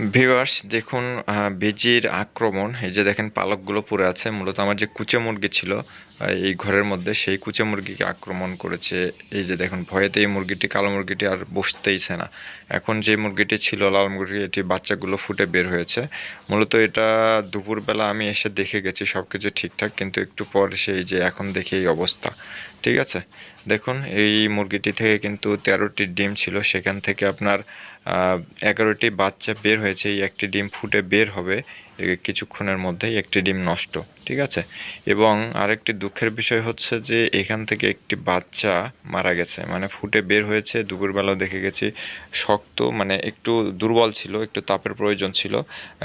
Viewers দেখুন বেজির আক্রমণ, এই যে দেখেন পালকগুলো পড়ে আছে, মূলত আমার যে কুচে মুরগি ছিল এই ঘরের মধ্যে সেই কুচে মুরগিকে আক্রমণ করেছে। এই যে দেখুন, ভয়েতে এই মুরগিটি, কালো মুরগিটি আর বসতেইছে না। এখন যে মুরগিটি ছিল, লাল মুরগি, এটি বাচ্চাগুলো ফুটে বের হয়েছে। মূলত এটা দুপুরবেলা আমি এসে দেখে গেছি সব কিছু ঠিকঠাক, কিন্তু একটু পর সেই যে এখন দেখি এই অবস্থা। ঠিক আছে? দেখুন, এই মুরগিটি থেকে কিন্তু তেরোটি ডিম ছিল। সেখান থেকে আপনার এগারোটি বাচ্চা বের হয়েছে। এই একটি ডিম ফুটে বের হবে। কিছুক্ষণের মধ্যেই একটি ডিম নষ্ট, ঠিক আছে? এবং আরেকটি দুঃখের বিষয় হচ্ছে যে এখান থেকে একটি বাচ্চা মারা গেছে মানে ফুটে বের হয়েছে, দুপুরবেলাও দেখে গেছি, শক্ত মানে একটু দুর্বল ছিল, একটু তাপের প্রয়োজন ছিল।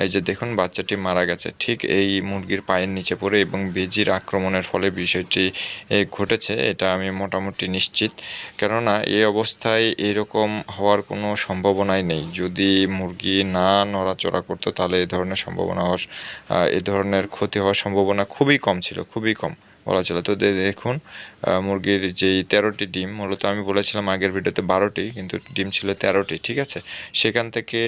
এই যে দেখুন, বাচ্চাটি মারা গেছে। ঠিক এই মুরগির পায়ের নিচে পড়ে এবং বেজির আক্রমণের ফলে বিষয়টি ঘটেছে, এটা আমি মোটামুটি নিশ্চিত। কেননা এই অবস্থায় এরকম হওয়ার কোনো সম্ভাবনাই নেই। যদি মুরগি না নড়াচড়া করতো, তাহলে এই ধরনের সম্ভাবনা এ ধরনের ক্ষতি হওয়ার সম্ভাবনা খুবই কম ছিল খুবই কম। বলা ছিল তো দেখুন মুরগির যেই তেরোটি ডিম, মূলত আমি বলেছিলাম আগের ভিডিওতে বারোটি, কিন্তু ডিম ছিল তেরোটি, ঠিক আছে? সেখান থেকে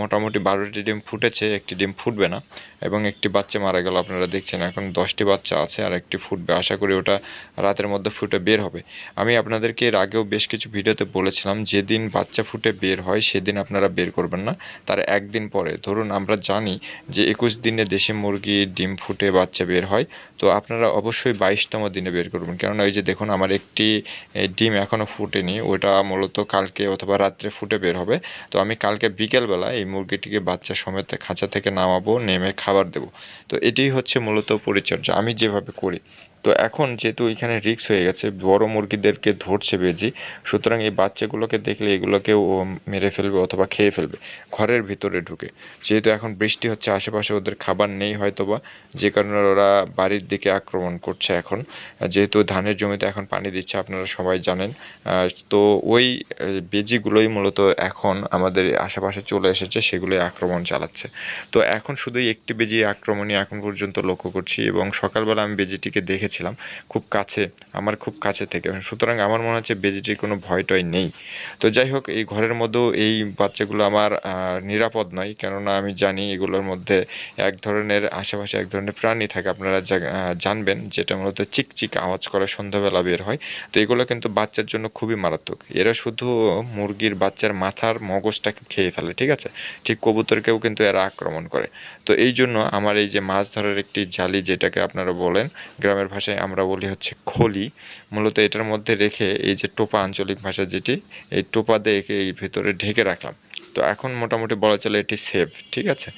মোটামুটি বারোটি ডিম ফুটেছে, একটি ডিম ফুটবে না, এবং একটি বাচ্চা মারা গেল, আপনারা দেখছেন এখন দশটি বাচ্চা আছে, আর একটি ফুটবে। আশা করি ওটা রাতের মধ্যে ফুটে বের হবে। আমি আপনাদেরকে এর আগেও বেশ কিছু ভিডিওতে বলেছিলাম, যেদিন বাচ্চা ফুটে বের হয়, সেদিন আপনারা বের করবেন না, তার একদিন পরে। ধরুন, আমরা জানি যে একুশ দিনে দেশি মুরগি ডিম ফুটে বাচ্চা বের হয়, তো আপনারা অবশ্যই বাইশতম দিনে বের করবেন। কেননা ওই যে দেখুন, আমার একটি ডিম এখনও ফুটেনি, ওটা মূলত কালকে অথবা রাত্রে ফুটে বের হবে। তো আমি কালকে বিকেলবেলা এই মুরগিটিকে বাচ্চা সমেত খাঁচা থেকে নামাবো, নেমে খাবার দেবো। তো এটাই হচ্ছে মূলত পরিচর্যা, আমি যেভাবে করি। তো এখন যেহেতু এখানে রিক্স হয়ে গেছে, বড় মুরগিদেরকে ধরছে বেজি, সুতরাং এই বাচ্চাগুলোকে দেখলে এগুলোকে ও মেরে ফেলবে অথবা খেয়ে ফেলবে, ঘরের ভিতরে ঢুকে। যেহেতু এখন বৃষ্টি হচ্ছে, আশেপাশে ওদের খাবার নেই হয়তোবা, যে কারণে ওরা বাড়ির দিকে আক্রমণ করছে। এখন। যেহেতু ধানের জমিতে এখন পানি দিচ্ছে, আপনারা সবাই জানেন। তো ওই বেজিগুলোই মূলত এখন আমাদের আশেপাশে চলে এসেছে, সেগুলোই আক্রমণ চালাচ্ছে। তো এখন শুধুই একটি বেজি আক্রমণই এখন পর্যন্ত লক্ষ্য করছি এবং সকালবেলা আমি বেজিটিকে দেখেছিলাম খুব কাছে, আমার খুব কাছে থেকে। সুতরাং আমার মনে হচ্ছে বেজিটির কোনো ভয় টয় নেই। তো যাই হোক, এই ঘরের মধ্যেও এই বাচ্চাগুলো আমার নিরাপদ নয়, কেননা আমি জানি এগুলোর মধ্যে এক ধরনের, আশেপাশে এক ধরনের প্রাণী থাকে। আপনারা জানবেন যেটা মূলত চিকচিক আওয়াজ করে সন্ধ্যাবেলা বের হয়। তো এগুলো কিন্তু বাচ্চার জন্য খুবই মারাত্মক। এরা শুধু মুরগির বাচ্চার মাথার মগজটাকে খেয়ে ফেলে, ঠিক আছে? ঠিক কবুতরকেও কিন্তু এরা আক্রমণ করে। তো এই জন্য আমার এই যে মাছ ধরার একটি জালি যেটাকে আপনারা বলেন, গ্রামের ভাষায় আমরা বলি হচ্ছে খলি, মূলত এটার মধ্যে রেখে এই যে টোপা আঞ্চলিক ভাষা যেটি, এই টোপা দিয়ে এই ভেতরে ঢেকে রাখলাম। তো এখন মোটামুটি বলা চলে এটি সেফ ঠিক আছে?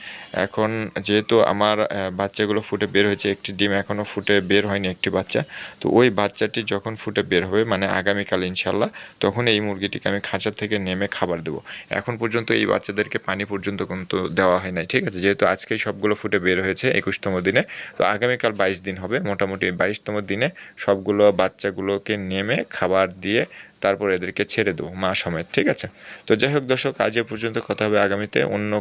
এখন যেহেতু আমার বাচ্চাগুলো ফুটে বের হয়েছে, একটি ডিম এখনও ফুটে বের হয়নি একটি বাচ্চা, তো ওই বাচ্চাটি যখন ফুটে বের হবে মানে আগামীকাল ইনশাল্লাহ তখন এই মুরগিটিকে আমি খাঁচা থেকে নেমে খাবার দেবো। এখন পর্যন্ত এই বাচ্চাদেরকে পানি পর্যন্ত কিন্তু দেওয়া হয় নাই, ঠিক আছে? যেহেতু আজকেই সবগুলো ফুটে বের হয়েছে একুশতম দিনে, তো আগামীকাল বাইশ দিন হবে, মোটামুটি বাইশতম দিনে সবগুলো বাচ্চাগুলোকে নেমে খাবার দিয়ে তারপর এদেরকে ছেড়ে দেবো মা সমেত, ঠিক আছে? তো যাই হোক দর্শক, আজ এ পর্যন্ত কথা হবে আগামীতে অন্য